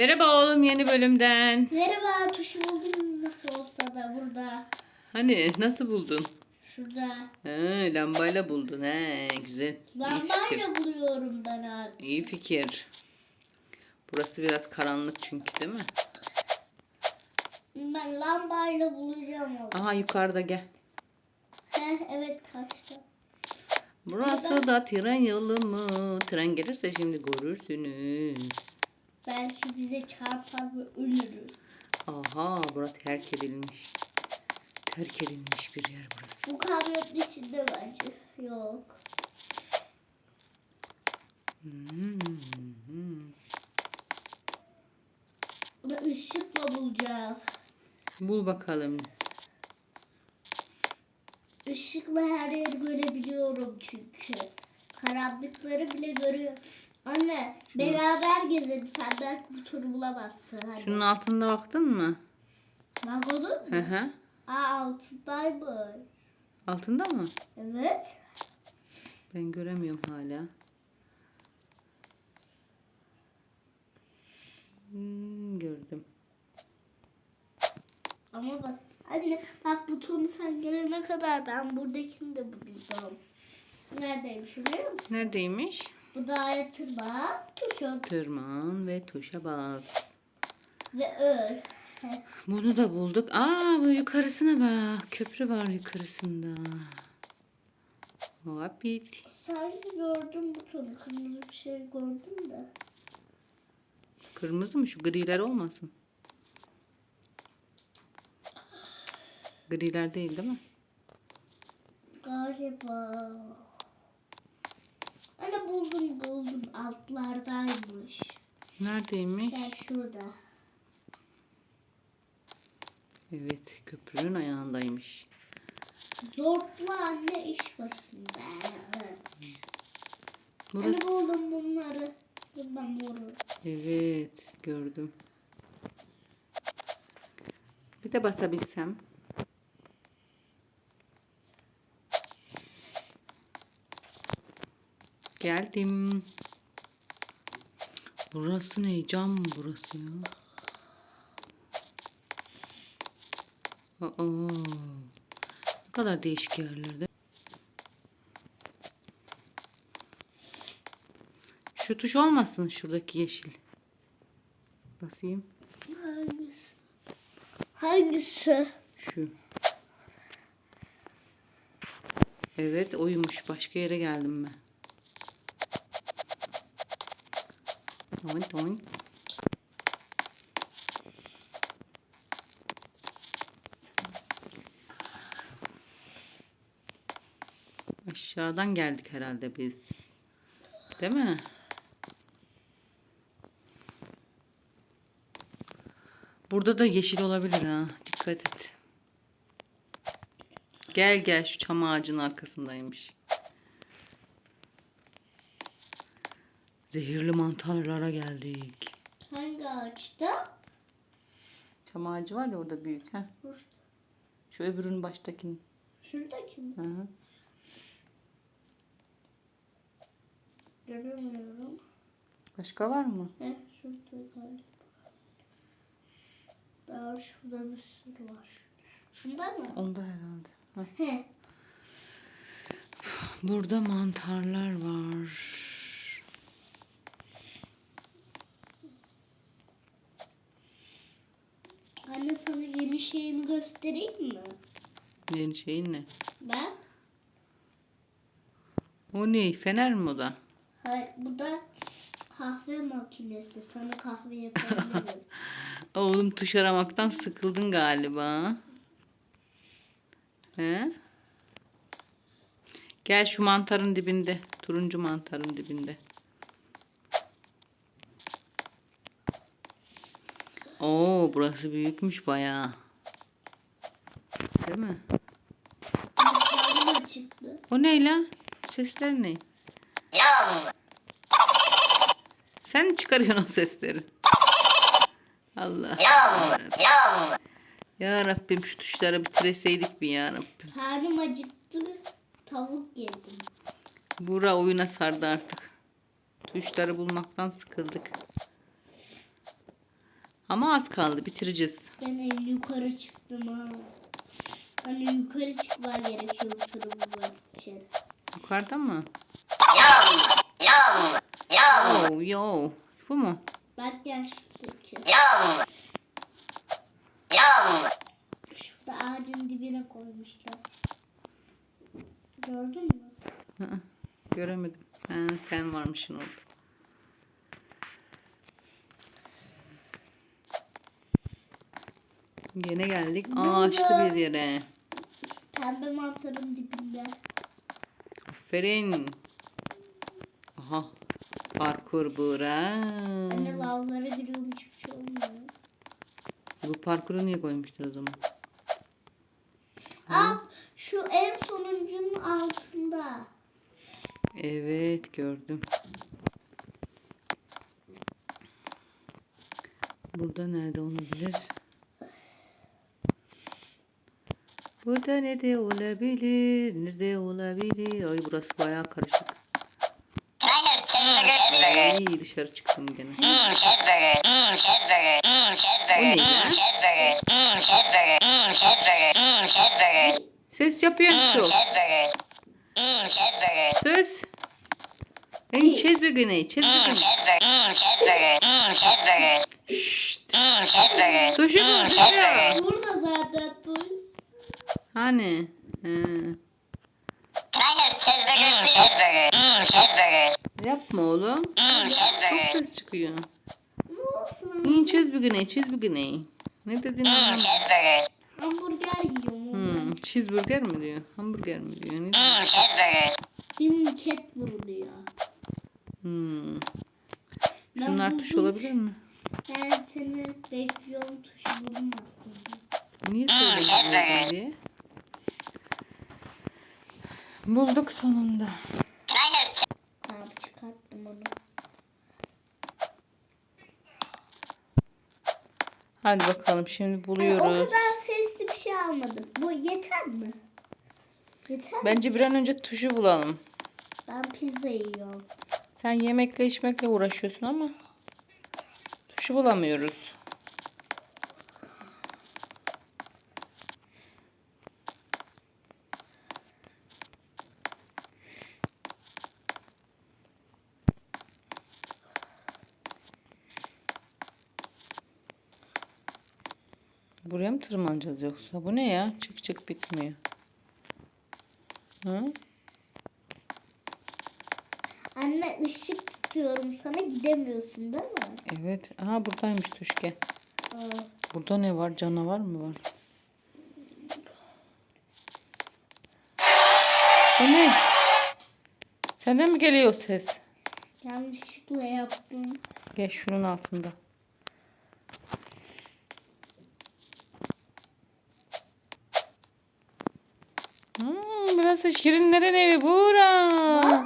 Merhaba oğlum yeni bölümden. Merhaba tuşu buldum nasıl olsa da burada. Hani nasıl buldun? Şurada. He, lambayla buldun. He, güzel. Lambayla buluyorum ben artık. İyi fikir. Burası biraz karanlık çünkü değil mi? Ben lambayla bulacağım onu. Aha yukarıda gel. Heh, evet kaçtı. Burası da tren yolu mu? Tren gelirse şimdi görürsünüz. Belki bize çarpar ve ölürüz. Aha burası terk edilmiş. Terk edilmiş bir yer burası. Bu kamyonun içinde bence. Yok. Hmm. Bunu ışıkla bulacağım. Bul bakalım. Işıkla her yeri görebiliyorum çünkü. Karanlıkları bile görüyorum. Anne beraber gezelim. Sen belki bu turu bulamazsın. Hadi. Şunun altında baktın mı? Bak olur Hı mu? hı. Aa altındaymış. Altında mı? Evet. Ben göremiyorum hala. Hmm, gördüm. Ama bak anne bak butonu sen gelene kadar ben buradakini de bulacağım. Neredeymiş biliyor musun? Neredeymiş? Bu dağa tırma, tuşu Tırman ve tuşa bas. ve öl. Bunu da bulduk. Aa bu yukarısına bak. Köprü var yukarısında. Hopit. Sanki gördüm butonu. Kırmızı bir şey gördüm de. Kırmızı mı? Şu griler olmasın. Griler değil değil mi? Galiba. Anne buldum buldum. Altlardaymış. Neredeymiş? Gel şurada. Evet köprünün ayağındaymış. Zortlu anne iş başında. Burası... Anne buldum bunları. Bundan vururum. Evet gördüm. Bir de basabilsem. Geldim. Burası ne? Cam mı burası ya? Aa, ne kadar değişik yerlerde. Şu tuş olmasın şuradaki yeşil. Basayım. Hangisi? Hangisi? Şu. Evet oymuş. Başka yere geldim ben. Tamam tamam. Aşağıdan geldik herhalde biz. Değil mi? Burada da yeşil olabilir ha. Dikkat et. Gel gel şu çam ağacının arkasındaymış. Zehirli mantarlara geldik. Hangi ağaçta? Çam ağacı var ya orada büyük. ha. Burada. Şu öbürünün baştakinin. Şuradaki mi? Hı hı. Göremiyorum. Başka var mı? Heh, şurada galiba. Daha şurada bir sürü var. Şunda mı? Onda herhalde. Ha. He. Burada mantarlar var. Anne sana yeni şeyimi göstereyim mi? Yeni şeyin ne? Bak. O ne? Fener mi o da? Hayır, bu da kahve makinesi. Sana kahve yapabilirim. Oğlum tuş aramaktan sıkıldın galiba. He? Gel şu mantarın dibinde. Turuncu mantarın dibinde. Oo burası büyükmüş bayağı. Değil mi? O ne lan? Sesler ne? Sen mi çıkarıyorsun o sesleri? Allah. Ya Rabbim şu tuşları bitireseydik mi ya Rabbim? Karnım acıktı. Tavuk yedim. Bura oyuna sardı artık. Tuşları bulmaktan sıkıldık. Ama az kaldı bitireceğiz. Ben en yukarı çıktım ha. Hani yukarı çıkman gerekiyor turu bulmak için. Yukarıda mı? Yum, yum, Oh, yo. Bu mu? Bak gel şuradaki. yum, yum. Şurada ağacın dibine koymuşlar. Gördün mü? Hı hı, Göremedim. Ha, sen varmışsın orada. Gene geldik ağaçlı bir yere. Pembe mantarın dibinde. Aferin. Aha. Parkur bura. Anne lavlara giriyormuş hiçbir şey olmuyor. Bu parkuru niye koymuştur o zaman? Aa şu en sonuncunun altında. Evet gördüm. Burada nerede olabilir? Burada nerede olabilir? Nerede olabilir? Ay burası bayağı karışık. Can I get a cheeseburger? Ay dışarı çıktım gene. Mmm, cheeseburger. Mmm, cheeseburger. Mmm, cheeseburger. O ne ya? Mmm, cheeseburger. Mmm, cheeseburger. Mmm, cheeseburger. Mmm, cheeseburger. Ses yapıyor Mmm, musun? cheeseburger. Mmm, cheeseburger. Söz. En cheeseburger ne? Mmm, Cheeseburger. cheeseburger. Mmm, cheeseburger. Mmm, cheeseburger. Şşt. Mmm, cheeseburger. Tuşu Mmm, mu? Burada zaten. Hani? He. Can I get a cheeseburger? Mmm, cheeseburger. Mmm, cheeseburger. Yapma oğlum. Çok cheeseburger. ses çıkıyor. Ne olsun? İyi cheeseburger ne? Cheeseburger ne? Ne dedin Mmm, anlamadım. cheeseburger. Hamburger yiyorum. Hmm, cheeseburger mi diyor? Hamburger mi diyor? Ne diyor? Mmm, cheeseburger. Benim ket vuruluyor. Hmm. Şunlar tuş olabilir mi? Ben seni bekliyorum tuşu buldum aslında. Niye Hmm, cheeseburger. diye? Bulduk sonunda. Tamam çıkarttım onu. Hadi bakalım şimdi Ay, o buluyoruz. kadar sesli bir şey almadım. Bu yeter mi? Yeter mi? Bence bir an önce tuşu bulalım. Ben pizza yiyorum. Sen yemekle içmekle uğraşıyorsun ama tuşu bulamıyoruz. Buraya mı tırmanacağız yoksa? Bu ne ya? Çık çık bitmiyor. Hı? Anne ışık tutuyorum sana gidemiyorsun değil mi? Evet. Aha buradaymış tuş gel. Aa, Burada ne var? Canavar mı var? Bu ne? Senden mi geliyor ses? yanlışlıkla yaptım. Gel şunun altında. Hmm, burası Şirinlerin evi Buğra.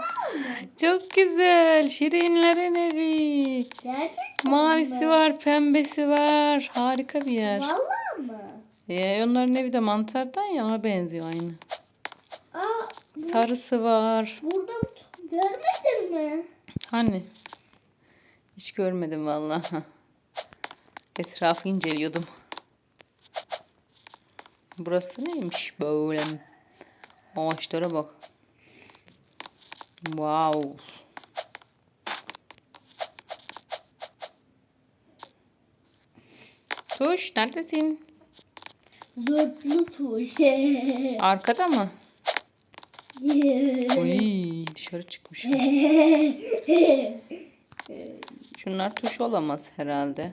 Çok güzel. Şirinlerin evi. Gerçekten Mavisi mi? var, pembesi var. Harika bir yer. Vallahi mı? Ee, onların evi de mantardan ya ona benziyor aynı. Aa, Sarısı var. burada görmedin mi? Hani? Hiç görmedim vallahi. Etrafı inceliyordum. Burası neymiş böyle? Ağaçlara bak. Wow. Tuş neredesin? Zörtlü tuş. Arkada mı? Oy dışarı çıkmış. Şunlar tuş olamaz herhalde.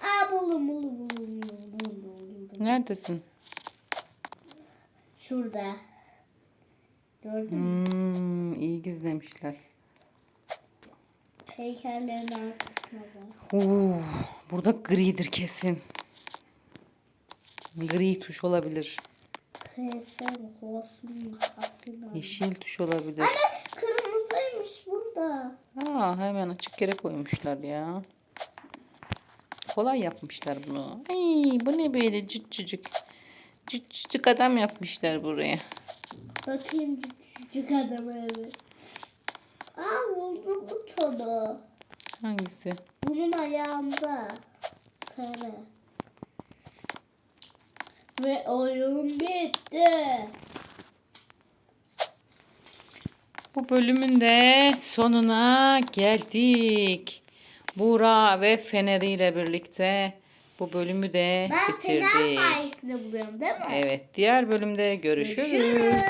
Aa buldum buldum buldum. Neredesin? Şurada. Gördün mü? Hmm, iyi gizlemişler. Heykellerin arkasına bak. Oo, burada gridir kesin. Gri tuş olabilir. Yeşil tuş olabilir. Anne kırmızıymış burada. Aa, hemen açık yere koymuşlar ya. Kolay yapmışlar bunu. Ay, bu ne böyle cık Cık cıcık adam yapmışlar buraya. Bakayım küçük adamı evi. Aa buldum butonu. Hangisi? Bunun ayağında. Sarı. Ve oyun bitti. Bu bölümün de sonuna geldik. Buğra ve Feneri ile birlikte bu bölümü de Ben bitirdik. sayesinde buluyorum değil mi? Evet, diğer bölümde görüşürüz. Görüşürüz.